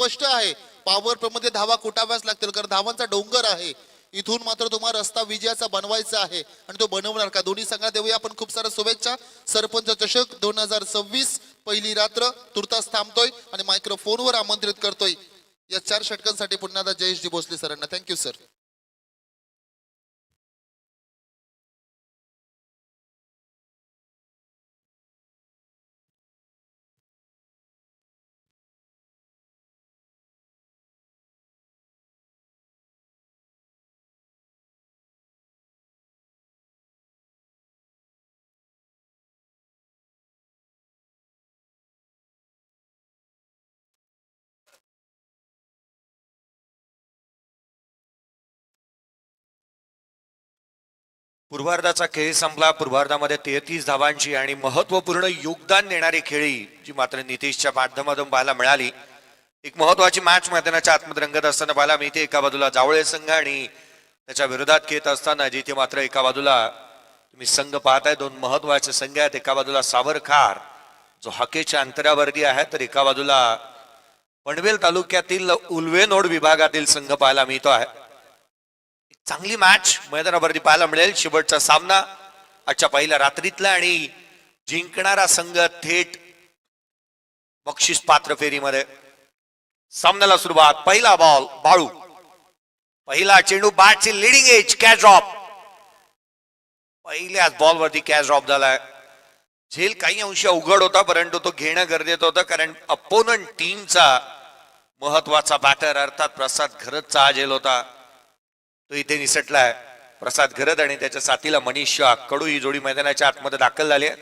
स्पष्ट आहे. पॉवर मध्ये धावा कुटाव्याच लागतील कारण धावांचा डोंगर आहे. इथून मात्र तुम्हाला रस्ता विजयाचा बनवायचा आहे. आणि तो बनवणार का? दोन्ही संघात देऊया आपण. खूप साऱ्या शुभेच्छा. सरपंच चषक दोन हजार सव्वीस पहिली रात्र तुर्तास थांबतोय आणि मायक्रोफोनवर आमंत्रित करतोय. या चार षटकांसाठी पुन्हा जयेश जयेशजी भोसले सरांना. थँक्यू सर पूर्वार्धाचा खेळ संपला. पूर्वार्धामध्ये तेहतीस धावांची आणि महत्त्वपूर्ण योगदान देणारी खेळी जी मात्र नितीशच्या माध्यमातून पाहायला मिळाली. एक महत्वाची मॅच मैदानाच्या आतमध्ये रंगत असताना पाहायला मिळते. एका बाजूला जावळे संघ आणि त्याच्या विरोधात खेळत असताना जिथे मात्र एका बाजूला तुम्ही संघ पाहताय दोन महत्त्वाचे संघ आहेत. एका बाजूला सावरखार जो हकेच्या अंतरावरती आहे तर एका बाजूला पनवेल तालुक्यातील उल्वेनोड विभागातील संघ पाहायला मिळतो आहे. चांगली मॅच मैदानावरती पाहायला मिळेल. शेवटचा सामना आजच्या पहिल्या रात्रीतला आणि जिंकणारा संघ थेट बक्षीस पात्र फेरीमध्ये. सामन्याला सुरुवात. पहिला बॉल बाळू. पहिला चेंडू बॅटची लिडिंग एज कॅच ड्रॉप पहिल्याच बॉलवरती कॅच ड्रॉप झालाय. झेल काही अंशी अवघड होता परंतु तो घेणं गरजेचं होतं कारण अपोनंट टीमचा महत्त्वाचा बॅटर अर्थात प्रसाद घरतचा हा झेल होता. तो इथे निसटला आहे. प्रसाद घरत आणि त्याच्या साथीला मनीष शाह कडू ही जोडी मैदानाच्या आतमध्ये दाखल झाली आहे.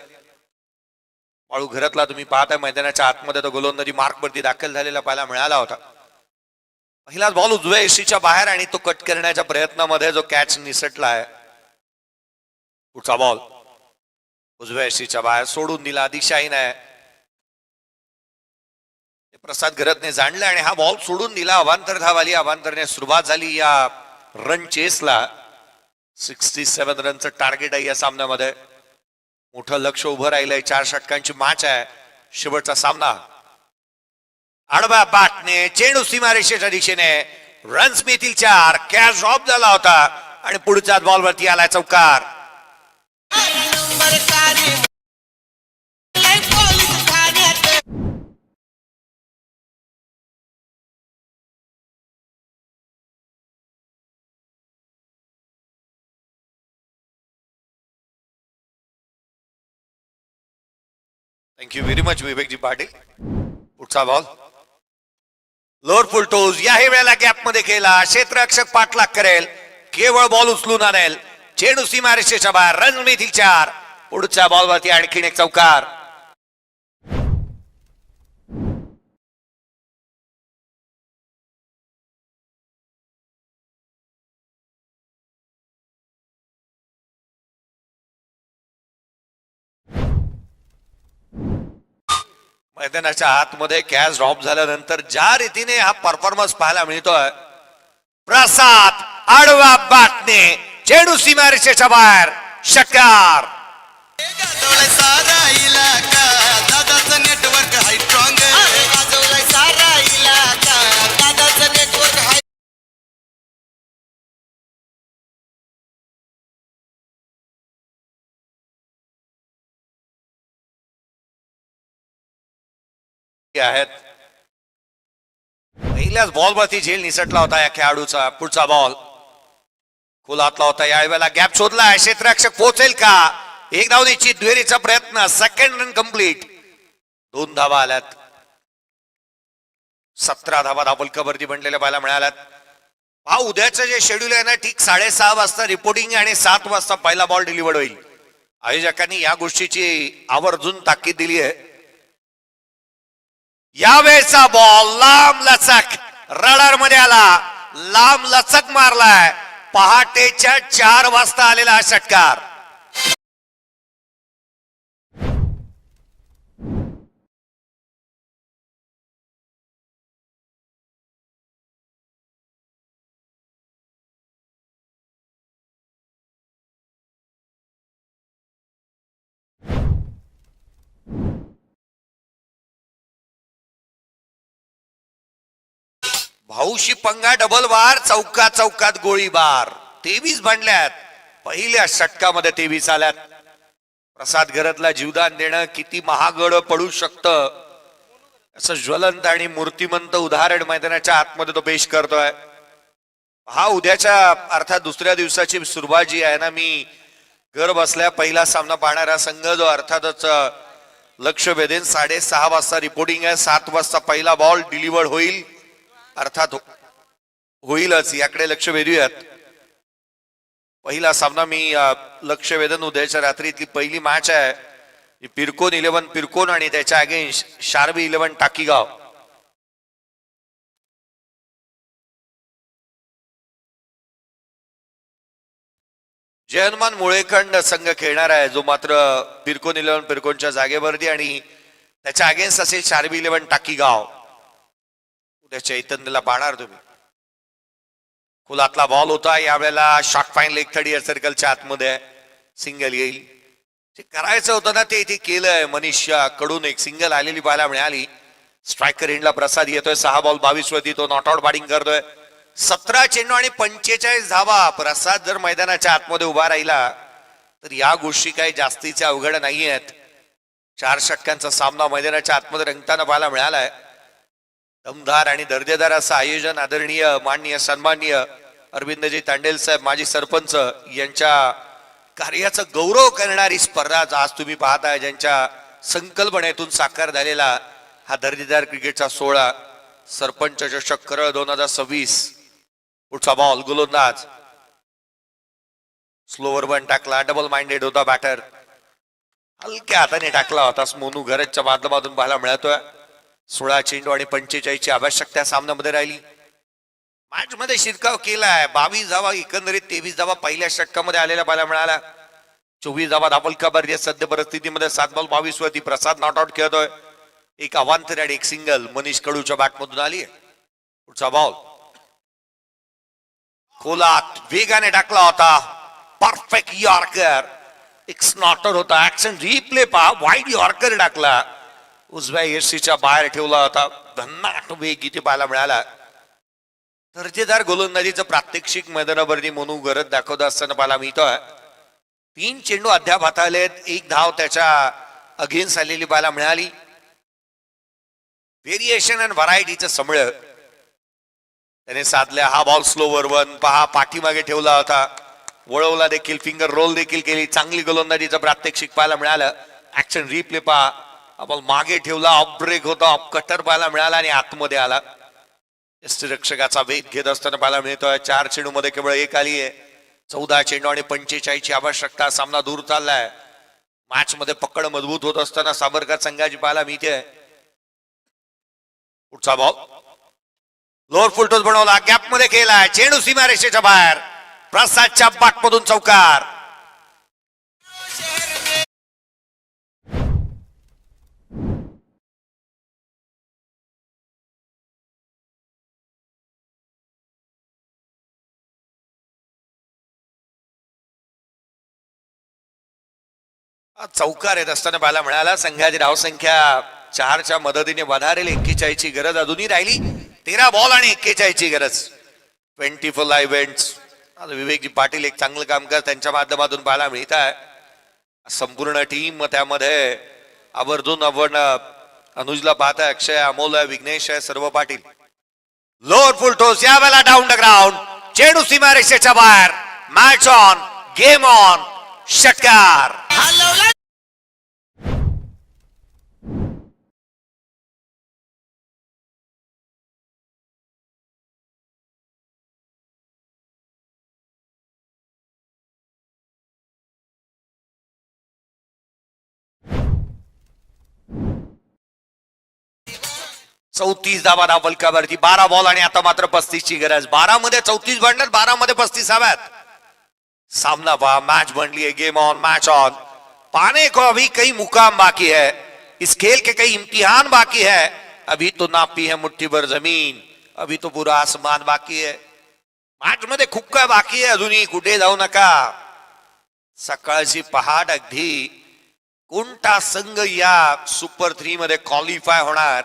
वाळू घरातला तुम्ही पाहताय मैदानाच्या आतमध्ये तो गोलंदाजी मार्कवरती दाखल झालेला पाहायला मिळाला होता. पहिलाच बॉल उजव्या एसीच्या बाहेर आणि तो कट करण्याच्या प्रयत्नामध्ये जो कॅच निसटला आहे. पुढचा बॉल उजव्या एसीच्या बाहेर सोडून दिला दिशाहीन आहे. प्रसाद घरतने जाणलं आणि हा बॉल सोडून दिला. अवांतर धावाली अवांतरने सुरुवात झाली या रन चेसला सिक्स्टी सेवन रनचं टार्गेट आहे या सामन्यामध्ये. मोठं लक्ष उभं राहिलंय चार षटकांची मॅच आहे. शेवटचा सामना. आडव्या बाटने चेंडू सीमारेषेच्या दिशेने. रन्स मिळतील चार कॅच ड्रॉप झाला होता. आणि पुढच्या बॉलवरती आलाय चौकार. Thank you very much Vivekji Patil पुढचा बॉल लोअर फुलटोज याही वेळेला गॅपमध्ये खेळला. क्षेत्ररक्षक पाठलाग करेल. केवळ बॉल उचलून आणेल चेंडू सीमारेषेच्या बाहेर. रन मिळतील चार पुढच्या बॉलवरती आणखीन एक चौकार. मैदानाच्या आतमध्ये कॅच ड्रॉप झाल्यानंतर ज्या रीतीने हा परफॉर्मन्स पाहायला मिळतोय प्रसाद आडवा बाटने चेंडू सीमारेषेच्या बाहेर शकार आहेत पहिल्याच बॉलवरती झेल निसटला होता या खेळाडूचा पुढचा बॉल हातला होता यावेळेला गॅप शोधला क्षेत्ररक्षक पोहोचेल का? एक धाव निश्चित दुहेरीचा प्रयत्न. सेकंड रन कंप्लीट दोन धावा आल्यात. सतरा धावा धावलकावरती बनलेल्या पाहायला मिळाल्यात. हा उद्याचं जे शेड्यूल आहे ना ठीक साडेसहा वाजता रिपोर्टिंग आणि सात वाजता पहिला बॉल डिलिव्हर्ड होईल. आयोजकांनी या गोष्टीची आवर्जून ताकीद दिली आहे. यावेळेचा बॉल लांब लचक. रडारमध्ये आला. लांब लचक मारलाय. पहाटेच्या चार वाजता आलेला हा षटकार. भाऊशी पंगा डबल बार चौकात चौकात गोळीबार तेवीस भांडल्यात पहिल्या षटकामध्ये तेवीस आल्यात. प्रसाद घरातला जीवदान देणं किती महागड पडू शकतं. असं ज्वलंत आणि मूर्तिमंत उदाहरण मैदानाच्या आतमध्ये तो पेश करतोय. हा उद्याच्या अर्थात दुसऱ्या दिवसाची सुरुवात जी आहे ना मी. घर बसल्या पहिला सामना पाहणारा संघ जो अर्थातच लक्ष वेधेन. साडेसहा वाजता रिपोर्टिंग आहे. सात वाजता पहिला बॉल डिलिव्हर्ड होईल. अर्थात हो- होईलच याकडे लक्ष वेधूयात. पहिला सामना मी लक्ष वेधन उद्याच्या रात्रीतली पहिली मॅच आहे. पिरकोन इलेव्हन पिरकोन आणि त्याच्या अगेन्स्ट शार्बी इलेव्हन टाकीगाव. जयहनुमान मुळेखंड संघ खेळणार आहे. जो मात्र पिरकोन इलेव्हन पिरकोनच्या जागेवरती आणि त्याच्या अगेन्स्ट असेल शार्बी इलेव्हन टाकीगाव. उद्या चैतन्यला पाहणार तुम्ही. खुलातला बॉल होता यावेळेला short fine leg thirty yard सर्कलच्या आतमध्ये सिंगल येईल. जे करायचं होतं ना ते इथे केलंय. मनीषकडून एक सिंगल आलेली पाहायला मिळाली. स्ट्रायकर इंडला प्रसाद येतोय. सहा बॉल बावीस वरती तो नॉट आउट बॅटिंग करतोय. सतरा चेंडू आणि पंचेचाळीस धावा. प्रसाद जर मैदानाच्या आतमध्ये उभा राहिला तर या गोष्टी काही जास्तीच्या अवघड नाही आहेत चार षटकांचा सामना मैदानाच्या आतमध्ये रंगताना पाहायला मिळालाय. दमदार आणि दर्जेदार असं आयोजन आदरणीय माननीय सन्माननीय अरविंदजी तांडेल साहेब माजी सरपंच यांच्या कार्याचा गौरव करणारी स्पर्धा आज तुम्ही पाहताय ज्यांच्या संकल्पनेतून साकार झालेला हा दर्जेदार क्रिकेटचा सोहळा सरपंच चषक करळ दोन हजार सव्वीस. पुढचा बॉल गोलंदाज. स्लोवर बन टाकला डबल माइंडेड होता बॅटर हलक्या हाताने टाकला होता मोनू घरच्या माध्यमातून पाहायला मिळतोय. सोळा चेंडू आणि पंचेचाळीसची आवश्यकता सामन्यामध्ये राहिली. मॅच मध्ये शिरकाव केलाय. बावीस धावा एकंदरीत तेवीस धावा पहिल्या षटकामध्ये आलेल्या पाहायला मिळाला चोवीस धावा दाबलकाबार या सध्या परिस्थितीमध्ये सात बॉल बावीस वरती प्रसाद नॉट आउट खेळतोय. एक अवांतर आणि एक सिंगल मनीष कडूच्या बॅटमधून आली. पुढचा बॉल खोलात वेगाने टाकला होता. परफेक्ट यॉर्कर एक स्नॉटर होता. ऍक्शन रिप्ले पहा. वाईड यॉर्कर टाकला. उजव्या एसीच्या बाहेर ठेवला होता. धन्नाट वेग इथे पाहायला मिळाला. दर्जेदार गोलंदाजीचं प्रात्यक्षिक मैदानावरती मोनू गरज दाखवत असताना पाहायला मिळतोय तीन चेंडू अद्याप हाताळलेत एक धाव त्याच्या अगेन्स्ट आलेली पाहायला मिळाली. व्हेरिएशन अँड व्हरायटीचं समळ. त्याने साधल्या हा बॉल स्लोवर वन पहा पाठीमागे ठेवला होता. वळवला देखील फिंगर रोल देखील केली. चांगली गोलंदाजीचं प्रात्यक्षिक पाहायला मिळालं. ऍक्शन रिप्ले पहा. आपण मागे ठेवला ऑफ ब्रेक होता ऑफ कटर पाहायला मिळाला आणि आतमध्ये आला. रक्षकाचा वेग घेत असताना पाहायला मिळतोय. चार चेंडूमध्ये केवळ एक आली आहे. चौदा चेंडू आणि पंचेचाळीसची आवश्यकता सामना दूर चाललाय. मॅच मध्ये पकड मजबूत होत असताना साबरकर संघाची पाहायला मिळते. पुढचा बॉल लोअर फुलटोस बनवला. गॅपमध्ये केलाय. चेंडू सीमारेषेच्या बाहेर. प्रसादच्या बाटमधून चौकार. चौकार येत असताना पाहायला मिळाला संघाची धावसंख्या चारच्या मदतीने वधारेल एक्केचाळीसची गरज अजूनही राहिली. तेरा बॉल आणि एक्केचाळीसची गरज. Twenty four live events Vivekji Patil एक चांगलं काम कर त्यांच्या माध्यमातून पाहायला मिळत आहे. संपूर्ण टीम त्यामध्ये आवर्जून आपण अनुजला पाहत आहे. अक्षय अमोल आहे विघ्नेश आहे सर्व पाटील. लोअर फुल टोस यावेळेला डाऊन द ग्राउंड सीमा रेषेच्या बाहेर. मॅच ऑन गेम ऑन षटकार हलवला चौतीस धावा धावलकावरती बारा बॉल आणि आता मात्र पस्तीसची गरज. बारा मध्ये चौतीस बनणार बारा मध्ये पस्तीस हव्यात. सामना पहा मैच बन लिए गेम ऑन मैच ऑन पाने को अभी कई मुकाम बाकी है। इस खेल के कई इम्तिहान बाकी है। अभी तो नापी है मुट्ठी भर जमीन। अभी तो पूरा आसमान बाकी है। मॅच मध्ये खूप बाकी आहे अजूनही कुठे जाऊ नका सकाळची पहाट अगदी कोणता संघ या सुपर थ्री मध्ये क्वालिफाय होणार।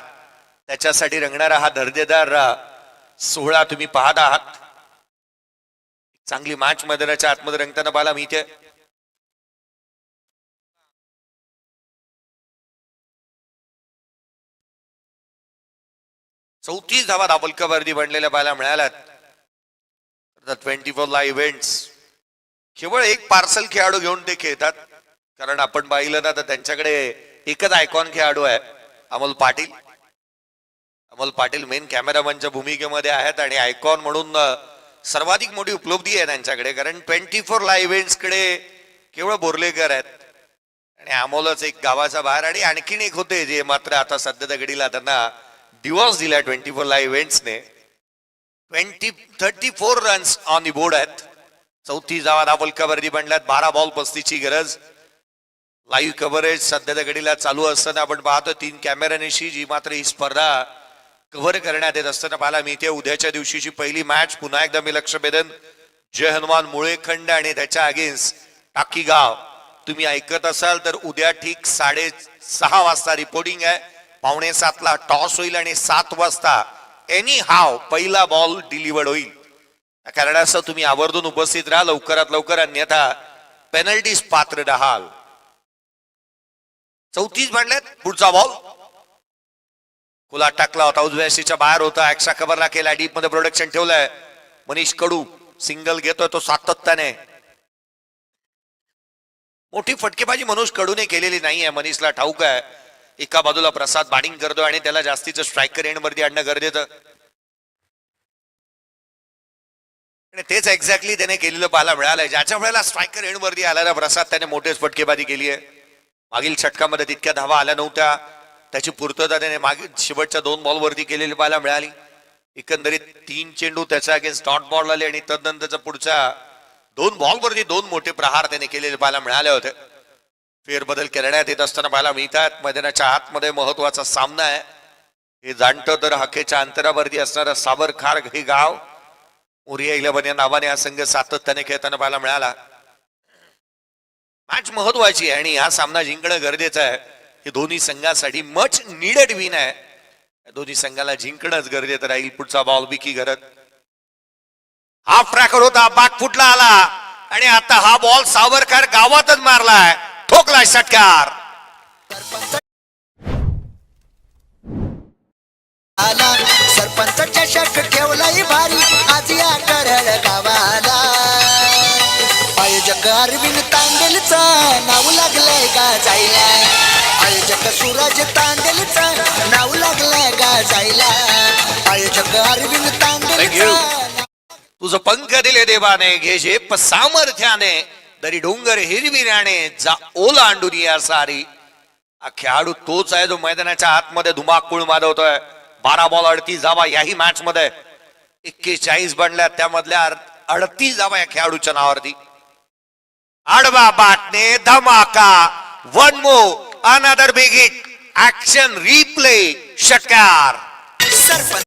त्याच्यासाठी रंगणारा हा दर्जेदार सोहळा तुम्ही पाहत आहात. चांगली मार्च मैदानाच्या आतमध्ये रंगताना पाहिला मी इथे. चौतीस धावा वर्दी बनलेल्या पाहायला मिळाल्यात. ट्वेंटी फोर ला इव्हेंट्स केवळ एक पार्सल खेळाडू घेऊन ते खेळतात. कारण आपण पाहिलं ना तर त्यांच्याकडे एकच आयकॉन खेळाडू आहे अमोल पाटील. अमोल पाटील मेन कॅमेरामॅनच्या भूमिकेमध्ये आहेत आणि आयकॉन म्हणून सर्वाधिक मोठी उपलब्धी आहे त्यांच्याकडे कारण ट्वेंटी फोर ला इव्हेंट्सकडे केवळ बोरलेकर आहेत. आणि अमोलच एक गावाच्या बाहेर आणि आणखीन एक होते जे मात्र आता सध्याच्या घडीला त्यांना दिवस दिला ट्वेंटी फोर ला इव्हेंट्सने twenty thirty four runs on the board आहेत चौथी जावा धावा कबरदी बनल्यात बारा बॉल पस्तीची गरज. लाईव्ह कव्हरेज सध्याच्या घडीला चालू असताना आपण पाहतो तीन कॅमेऱ्यानिशी जी मात्र ही स्पर्धा कव्हर करण्यात येत असताना मी इथे उद्याच्या दिवशीची पहिली मॅच पुन्हा एकदा मी लक्ष भेदन जय हनुमान मुळेखंड आणि त्याच्या अगेन्स्ट टाकी गाव. तुम्ही ऐकत असाल तर उद्या ठीक साडे सहा वाजता रिपोर्टिंग आहे. पावणे सातला टॉस होईल आणि सात वाजता एनी हाव पहिला बॉल डिलिव्हर्ड होईल. कारण कारणास्तव तुम्ही आवर्जून उपस्थित राहा. लवकरात लवकर अन्यथा पेनल्टीज पात्र राहाल. चौतीस म्हणल्यात पुढचा बॉल खुला टाकला होता. उजव्याशीच्या बाहेर होता. एक्स्ट्रा कव्हरला केला. डीपमध्ये प्रोडक्शन ठेवलंय. मनीष कडू सिंगल घेतोय तो सातत्याने. मोठी फटकेबाजी मनोज कडूने केलेली नाहीये. मनीषला ठाऊक आहे. एका बाजूला प्रसाद बॅटिंग करतोय आणि त्याला जास्तीचं स्ट्रायकर एंड वरती आणणं गरजेचं. आणि तेच एक्झॅक्टली त्याने केलेलं पाहायला मिळालंय. ज्याच्या वेळेला स्ट्रायकर एंड वरती आलेला प्रसाद त्याने मोठेच फटकेबाजी केली आहे मागील षटकामध्ये तितक्या धावा आल्या नव्हत्या. त्याची पूर्तता त्याने मागे शेवटच्या दोन बॉलवरती केलेली पाहायला मिळाली. एकंदरीत तीन चेंडू त्याच्या अगेन्स्ट डॉट बॉल आले आणि तदनंतरचा पुढच्या दोन बॉलवरती दोन मोठे प्रहार त्याने केलेले पाहायला मिळाले होते. फेरबदल करण्यात येत असताना पाहायला मिळतात. मैदानाच्या आतमध्ये महत्त्वाचा सामना आहे. हे जाणतं तर हकेच्या अंतरावरती असणारं सावरखार हे गाव. उरिया इलेव्हन या नावाने हा संघ सातत्याने खेळताना पाहायला मिळाला. मॅच महत्वाची आहे आणि हा सामना जिंकणं गरजेचं आहे. हे दोन्ही संघासाठी मच निडेड विन आहे. दोन्ही संघाला जिंकणंच गरजेचं राहील पुढचा बॉल बिकी करत हाफ ट्रॅकर होता बाग फुटला आला. आणि आता हा बॉल सावरकर गावातच मारलाय. ठोकलाय षटकार. आला सरपंच चषक ठेवलाय भारी. आज या करळ गावाला. आयोजक अरविंद तांडेलचा नाव लागलंय का जायला. आयोजक सूरज तांडेलचा नाव लागलंय का जायला. आयोजक अरविंद तांडेलचा तुझं पंख दिले देवाने घे झेप सामर्थ्याने. दरी डोंगर हिरविऱ्याने जा ओला अंडून या सारी. हा खेळाडू तोच आहे जो मैदानाच्या आतमध्ये धुमाकूळ मारवतोय बारा बॉल अडतीस धावा याही मॅच मध्ये एक्केचाळीस बनल्या त्यामधल्या अडतीस धावा या खेळाडूच्या नावावरती. आडवा बाटणे धमाका one more another big hit action replay षटकार सरपंच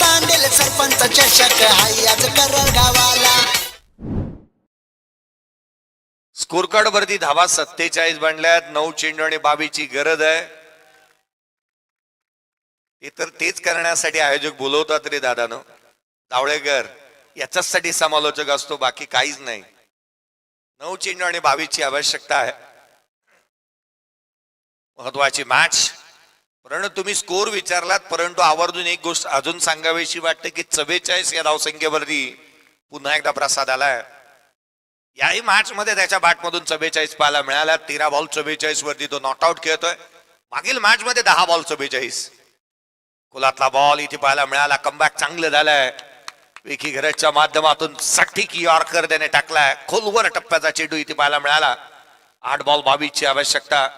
तांडेल सरपंच चषक हाय आज करल गावाला. स्कोर कार्ड वरती धावा सत्तेचाळीस बनल्यात. नऊ चेंडू आणि बावीची गरज आहे. ते तर तेच करण्यासाठी आयोजक बोलवतात रे दादानं. दावळेकर याच्याचसाठी समालोचक असतो बाकी काहीच नाही. नऊ चेंडू आणि बावीसची आवश्यकता आहे. महत्वाची मॅच परंतु तुम्ही स्कोर विचारलात परंतु आवर्जून एक गोष्ट अजून सांगावीशी वाटते की चव्वेचाळीस या धावसंख्येवरती पुन्हा एकदा प्रसाद आलाय. याही मॅच मध्ये त्याच्या बॅटमधून चव्वेचाळीस पाहायला मिळाल्या तेरा बॉल चव्वेचाळीस वरती तो नॉट आउट खेळतोय. मागील मॅच मध्ये दहा बॉल चव्वेचाळीस. कुलातला बॉल इथे पाहायला मिळाला. कमबॅक चांगलं झालंय. विकी घरच्या माध्यमातून सठीक यॉर्कर त्याने टाकलाय. खोलवर टप्प्याचा चेंडू इथे पाहायला मिळाला. आठ बॉल बावीसची आवश्यकता.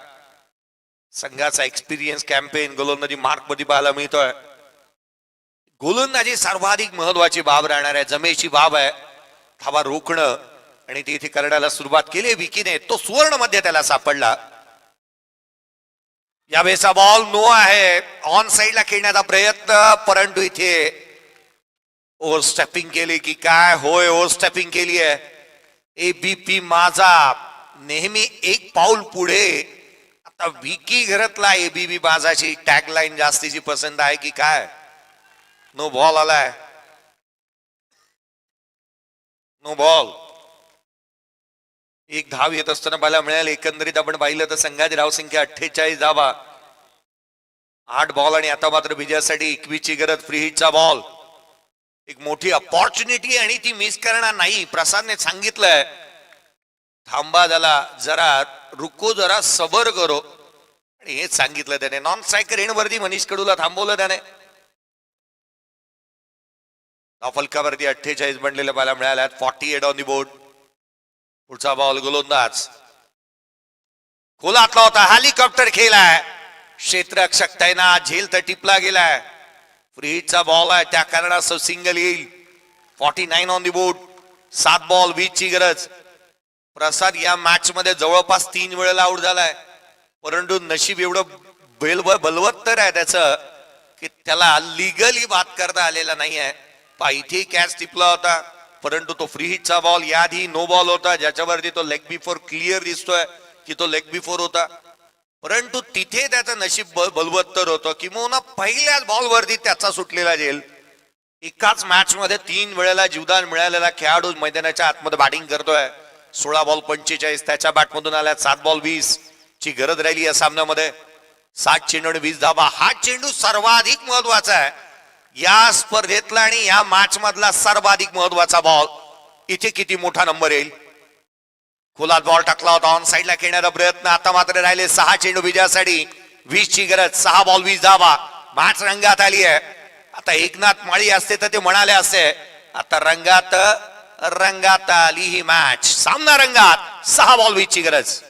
संघाचा एक्सपिरियन्स कॅम्पेन गोलंदाजी मार्कमध्ये पाहायला मिळतोय. गोलंदाजी सर्वाधिक महत्वाची बाब राहणार आहे. जमेची बाब आहे. धावा रोखणं आणि ती इथे करण्याला सुरुवात केली विकीने तो सुवर्णमध्ये त्याला सापडला. यावेळेचा बॉल नो आहे. ऑन साईडला खेळण्याचा प्रयत्न परंतु इथे ओव्हर स्टेपिंग केली की काय? होय ओव्हर स्टेपिंग केली आहे. ए बी पी माझा नेहमी एक पाऊल पुढे. आता विकी घरातला एबीबी माझाची टॅगलाईन जास्तीची पसंत आहे की काय? नो बॉल आलाय. नो बॉल एक धाव येत असताना मला मिळाले एकंदरीत आपण पाहिलं तर संघाची धावसंख्या अठ्ठेचाळीस धावा. आठ बॉल आणि आता मात्र विजयासाठी एकवीसची गरज फ्री हिटचा बॉल एक मोठी अपॉर्च्युनिटी आणि ती मिस करणार नाही प्रसादने सांगितलंय. थांबा झाला जरा रुको जरा सबर करो. आणि हेच सांगितलं त्याने. नॉन स्ट्रायकर वरती मनीष कडूला थांबवलं त्याने. फलकावरती अठ्ठेचाळीस बनलेल्या बाला मिळाल्यात forty eight on the board पुढचा बॉल गोलंदाज. खोलातला होता हेलिकॉप्टर खेळलाय. क्षेत्ररक्षक तैनात झेल तर टिपला गेलाय. फ्रीचा बॉल आहे त्या कारणास्तव सिंगल येईल. Forty nine on the board सात बॉल वीस ची गरज. प्रसाद या मॅच मध्ये जवळपास तीन वेळेला आउट झालाय. परंतु नशीब एवढं बेल बलवत्तर आहे त्याचं की त्याला लिगली बात करता आलेला नाही आहे पहा इथे कॅच टिपला होता. परंतु तो फ्री हिटचा बॉल याआधी नो बॉल होता ज्याच्यावरती तो लेग बिफोर क्लिअर दिसतोय की तो लेग बिफोर होता. परंतु तिथे त्याचं नशीब ब- बलवत्तर होतं किंवा पहिल्याच बॉलवरती त्याचा सुटलेला जेल एकाच मॅच मध्ये तीन वेळेला जीवदान मिळालेला खेळाडू मैदानाच्या आतमध्ये बॅटिंग करतोय. सोळा बॉल पंचेचाळीस त्याच्या बॅटमधून आल्या सात बॉल वीस ची गरज राहिली या सामन्यामध्ये. सात चेंडू आणि वीस धाबा हा चेंडू सर्वाधिक महत्त्वाचा आहे. या स्पर्धेतला आणि या मॅच मधला सर्वाधिक महत्त्वाचा बॉल इथे किती मोठा नंबर येईल? खोलात बॉल टाकला होता. ऑन साईडला खेळण्याचा प्रयत्न आता मात्र राहिले. सहा चेंडू विजयासाठी वीस ची गरज. सहा बॉल वीस धावा. मॅच रंगात आली आहे. आता एकनाथ माळी असते तर ते म्हणाले असते आता रंगात रंगात आली ही मॅच सामना रंगात. सहा बॉल वीस ची गरज.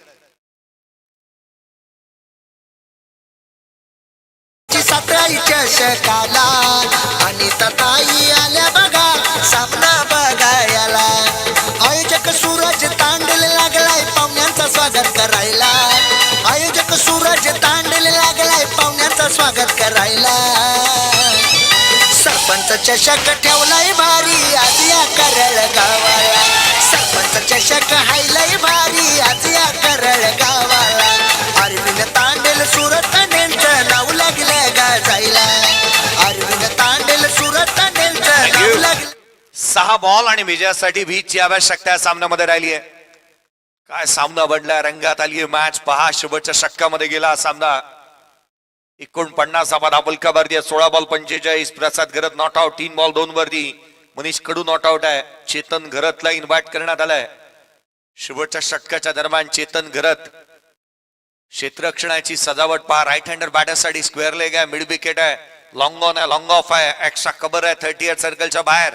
सतराई चषकाला आणि सताई आल्या बघा सामना बघायला. आयोजक सूरज तांडले लागलाय पाहुण्यांचा स्वागत करायला. आयोजक सूरज तांडले लागलाय पाहुण्यांचा स्वागत करायला. सरपंच चषक ठेवलाय भारी आज या करळ गावाला. सरपंच चषक हायलाय भारी आज या करळ गावाला. सुरत तांडेलचं गाजायला अरविंद तांडेल सुरत तांडेलचं नाव लागलं सहा बॉल आणि विजयासाठी भीजची आवश्यकता या सामन्यामध्ये राहिली आहे काय सामना बनला? रंगात आली मॅच पहा शेवटच्या षटकामध्ये गेला सामना. एकोणपन्नास धाबा दाबलका वरती सोळा बॉल पंचेचाळीस. प्रसाद घरत नॉट आउट तीन बॉल दोन वरती मनीष कडू नॉट आउट आहे. चेतन घरतला इन्व्हाइट करण्यात आलाय. शेवटच्या षटकाच्या दरम्यान चेतन घरत. क्षेत्ररक्षणाची सजावट पहा. राईट हँडर बॅटरसाठी स्क्वेअर लेग आहे मिड विकेट आहे. लॉंग ऑन आहे लॉंग ऑफ आहे. एक्स्ट्रा कबर आहे थर्टी एट सर्कलच्या बाहेर.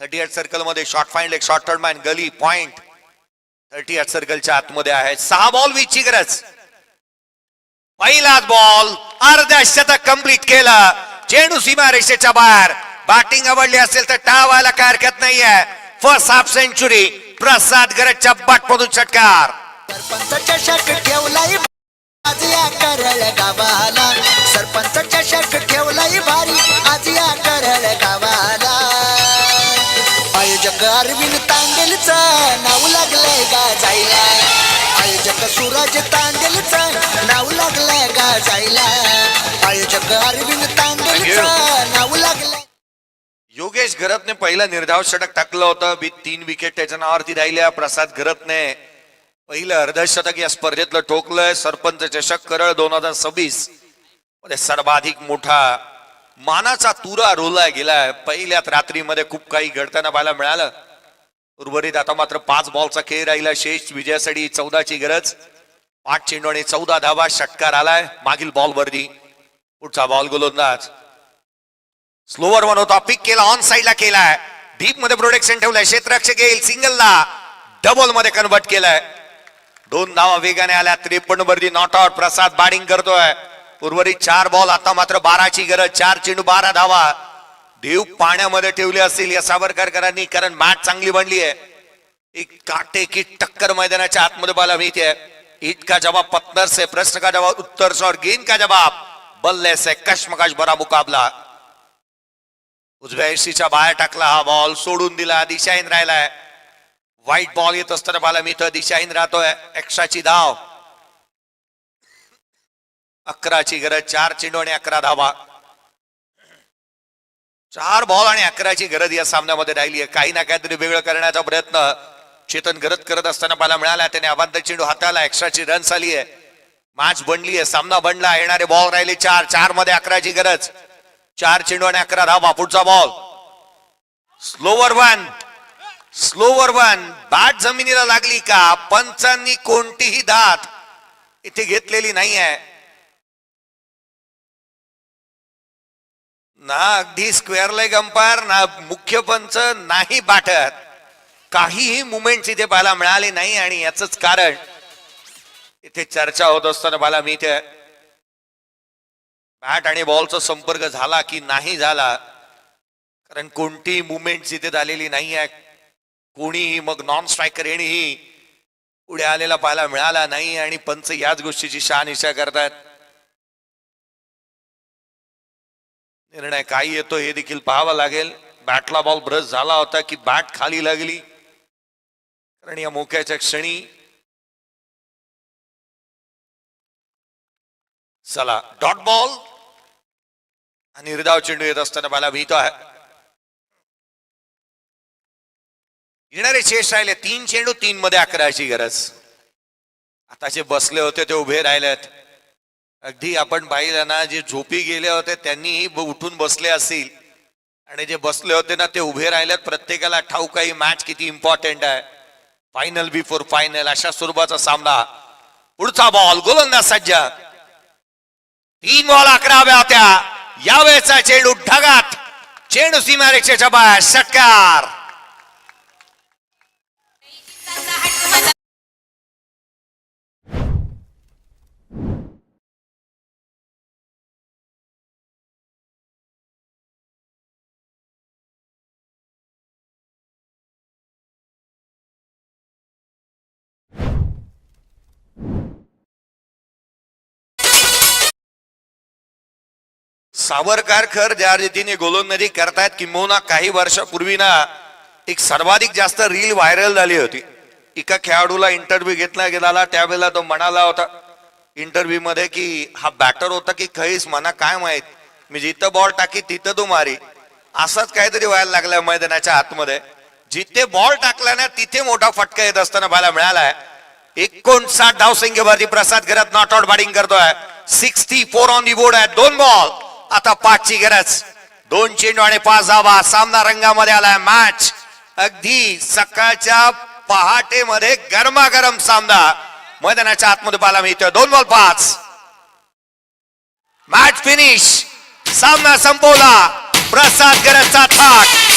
थर्टी एट सर्कलमध्ये शॉर्ट फाईंड एक short third man gully point thirty yard सर्कलच्या आतमध्ये आहे. सहा बॉल वीसची गरज. पहिलाच बॉल अर्ध्या शतक कंप्लीट केलं. चेंडू सीमा रेषेच्या बाहेर. बॅटिंग आवडली असेल तर टावायला काय हरकत नाहीये. फर्स्ट हाफ सेंचुरी प्रसाद गरजच्या बाटमधून षटकार. सरपंच चषक ठेवलाय आज या करळ गावाला. सरपंच चषक ठेवलाय भारी आज या करळ गावाला. आयोजक अरविंद तांडेलच नाव लागलंय गाजायला. आयोजक सूरज तांडेलच नाव लागलंय गाजायला. आयोजक अरविंद तांडेलच नाव लागलंय. योगेश घरतने पहिलं निर्धाव षटक टाकलं होतं. बी तीन विकेट त्याच्या नावावरती राहिल्या प्रसाद घरतने पहिलं अर्धशतक या स्पर्धेतलं ठोकलंय सरपंच चषक करळ दोन हजार सव्वीस. मध्ये सर्वाधिक मोठा मानाचा तुरा रोला गेलाय. पहिल्यात रात्रीमध्ये खूप काही घडताना पाहायला मिळालं. उर्वरित आता मात्र पाच बॉलचा खेळ राहिला. शेष विजयासाठी चौदाची गरज. पाच चेंडू आणि चौदा धावा षटकार आलाय. मागील बॉल वरती पुढचा बॉल गोलंदाज. स्लोवर वन होता. पिक केला. ऑन साईडला केलाय. डीपमध्ये प्रोटेक्शन ठेवलंय. क्षेत्ररक्षक येईल. सिंगलला डबलमध्ये कन्वर्ट केलाय. दोन धावा वेगाने आल्या त्रेपन्न वरती नॉट आउट प्रसाद बॅटिंग करतोय. उर्वरित चार बॉल आता मात्र बाराची गरज चार चेंडू बारा धावा. देव पाण्यामध्ये ठेवले असतील या सावरकरकरांनी कारण मॅच चांगली बनली आहे. एक काटे की टक्कर मैदानाच्या आतमध्ये बाला मिळते. ईट का जवाब पत्थर से प्रश्न का जवाब उत्तर से और गेंद का जवाब बल्ले से कशमकश भरा मुकाबला. उजव्या एसीच्या बाहेर टाकला हा बॉल सोडून दिला दिशाहीन राहिलाय. वाईट बॉल येत असताना मला मी तर दिशाहीन राहतोय. एक्स्ट्राची धाव. अकराची गरज चार चेंडू आणि अकरा धावा. चार बॉल आणि अकराची गरज या सामन्यामध्ये राहिली आहे काही ना काहीतरी वेगळं करण्याचा प्रयत्न चेतन गरज करत असताना मला मिळाला. त्याने अबांध चेंडू हाताला एक्स्ट्राची रन आली आहे. मॅच बनली आहे सामना बनला. येणारे बॉल राहिले चार. चारमध्ये अकराची गरज. चार चेंडू आणि अकरा धावा. पुढचा ball slower one slower one bat जमिनीला लागली का? पंचांनी कोणतीही दात इथे घेतलेली नाही आहे ना अगदी स्क्वेअर लेग अंपायर ना मुख्य पंच नाही बाटत काहीही मुवमेंट इथे पाहायला मिळाले नाही आणि याच कारण इथे चर्चा होत असताना मला मी इथे बॅट आणि बॉलचा संपर्क झाला की नाही झाला? कारण कोणतीही मुवमेंट इथे झालेली नाही आहे कोणीही मग नॉन स्ट्रायकर येणेही पुढे आलेला पाहायला मिळाला नाही आणि पंच याच गोष्टीची शहानिशा करतात. निर्णय काय येतो हे देखील पाहावं लागेल. बॅटला बॉल ब्रश झाला होता की बॅट खाली लागली. कारण या मोक्याच्या क्षणी चला डॉट बॉल आणि हृदाव चेंडू येत असताना मला भीतो आहे. येणारे शेष राहिले तीन चेंडू तीन मध्ये अकराची गरज. आता जे बसले होते ते उभे राहिलेत. अगदी आपण पाहिलं ना जे झोपी गेले होते त्यांनीही ब- उठून बसले असतील. आणि जे बसले होते ना ते उभे राहिलेत. प्रत्येकाला ठाऊक आहे मॅच किती इम्पॉर्टंट आहे. फायनल बिफोर फायनल अशा स्वरूपाचा सामना. पुढचा बॉल गोलंदाज सज्ज तीन बॉल अकराव्या होत्या. यावेळेचा चेंडू ढगात. चेंडू सीमारेषेच्या बाहेर षटकार. सावरकारकर ज्या रीतीने गोलंदाजी करतायत किंबहुना काही वर्षापूर्वी ना एक सर्वाधिक जास्त रील व्हायरल झाली होती. एका खेळाडूला इंटरव्ह्यू घेतला गेला त्यावेळेला तो म्हणाला होता इंटरव्ह्यू मध्ये की हा बॅटर होता की खैस म्हणा काय माहीत? मी जिथं बॉल टाकी तिथं तो मारी. असंच काहीतरी व्हायला लागलाय मैदानाच्या आतमध्ये. जिथे बॉल टाकला ना तिथे मोठा फटका येत असताना पाहायला मिळालाय. एकोणसाठ धावसंख्येवरती Prasad Gharat not out batting करतोय. Sixty four on the board आहे. दोन बॉल आता पाचची गरज. दोन चेंडू आणि पाच धावा. सामना रंगामध्ये आलाय. मॅच अगदी सकाळच्या पहाटेमध्ये गरमागरम सामना. मैदानाच्या आतमध्ये पाहायला मिळतोय. दोन बॉल पाच. Match finish. सामना संपवला. प्रसाद गरजचा थाट.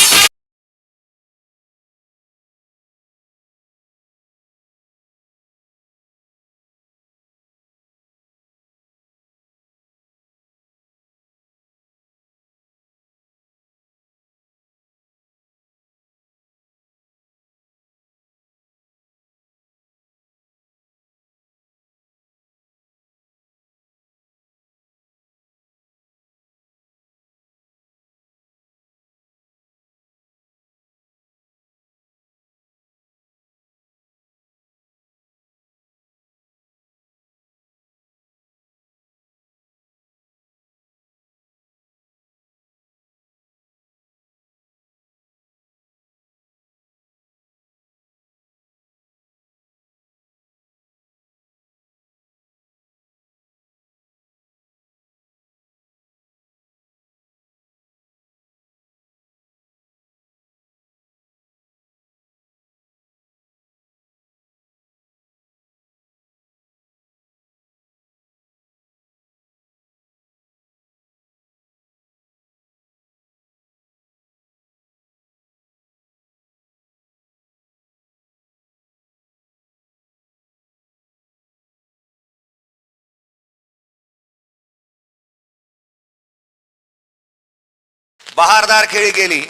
बहारदार खेळी गेली